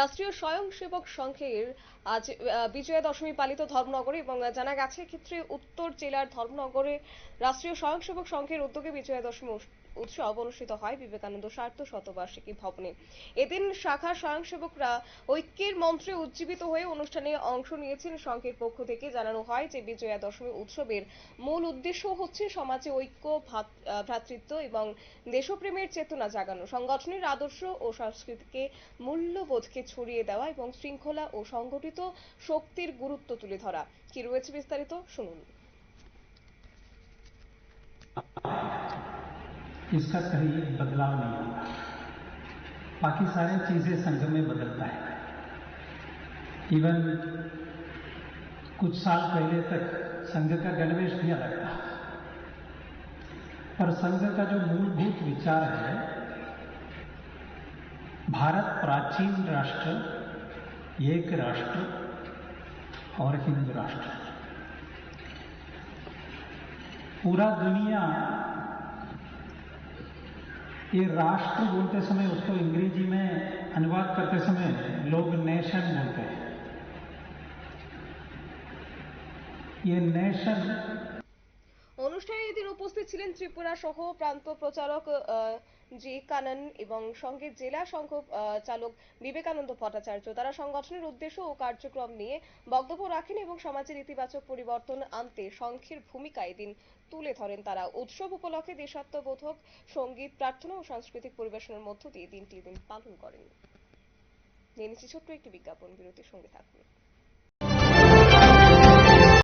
রাষ্ট্রীয় স্বয়ংসেবক সংঘের আজ বিজয়া দশমী পালিত ধর্মনগরে এবং জানা গেছে ক্ষেত্রে উত্তর জেলার ধর্মনগরে রাষ্ট্রীয় স্বয়ংসেবক সংঘের উদ্যোগে বিজয়া দশমী উৎসব অনুষ্ঠিত হয় বিবেকানন্দ সার্থ শতবার্ষিকী ভবনে। এদিন শাখার স্বয়ংসেবকরা ঐক্যের মন্ত্রে উজ্জীবিত হয়ে অনুষ্ঠানে অংশ নিয়েছেন সংঘের পক্ষ থেকে। জানানো হয় যে বিজয়া দশমী উৎসবের মূল উদ্দেশ্য হচ্ছে সমাজে ঐক্য ভ্রাতৃত্ব এবং দেশপ্রেমের চেতনা জাগানো। সংগঠনের আদর্শ ও সংস্কৃতিকে মূল্যবোধকে ছড়িয়ে দেওয়া এবং শৃঙ্খলা ও সংগঠিত শক্তির গুরুত্ব তুলে ধরা কি রয়েছে বিস্তারিত শুনুন इसका कहीं बदलाव नहीं होगा बाकी सारी चीजें संघ में बदलता है इवन कुछ साल पहले तक संघ का गणवेश भी अलग था पर संघ का जो मूलभूत विचार है भारत प्राचीन राष्ट्र एक राष्ट्र और हिंदू राष्ट्र पूरा दुनिया ये राष्ट्र बोलते समय उसको अंग्रेजी में अनुवाद करते समय लोग नेशन बोलते हैं ये नेशन অনুষ্ঠানে এদিন উপস্থিত ছিলেন ত্রিপুরা সহ প্রান্ত প্রচারক আহ, জি, কানন এবং সঙ্গে জেলা সংঘ চালক বিবেকানন্দ ভট্টাচার্য। তারা সংগঠনের উদ্দেশ্য ও কার্যক্রম নিয়ে বক্তব্য রাখেন এবং সমাজের ইতিবাচক পরিবর্তন আনতে সংঘের ভূমিকা এদিন তুলে ধরেন তারা। উৎসব উপলক্ষে দেশাত্মবোধক সংগীত, প্রার্থনা ও সাংস্কৃতিক পরিবেশনের মধ্য দিয়ে দিনটি এদিন পালন করেন। ছোট্ট একটি বিজ্ঞাপন, বিরতির সঙ্গে থাকুন।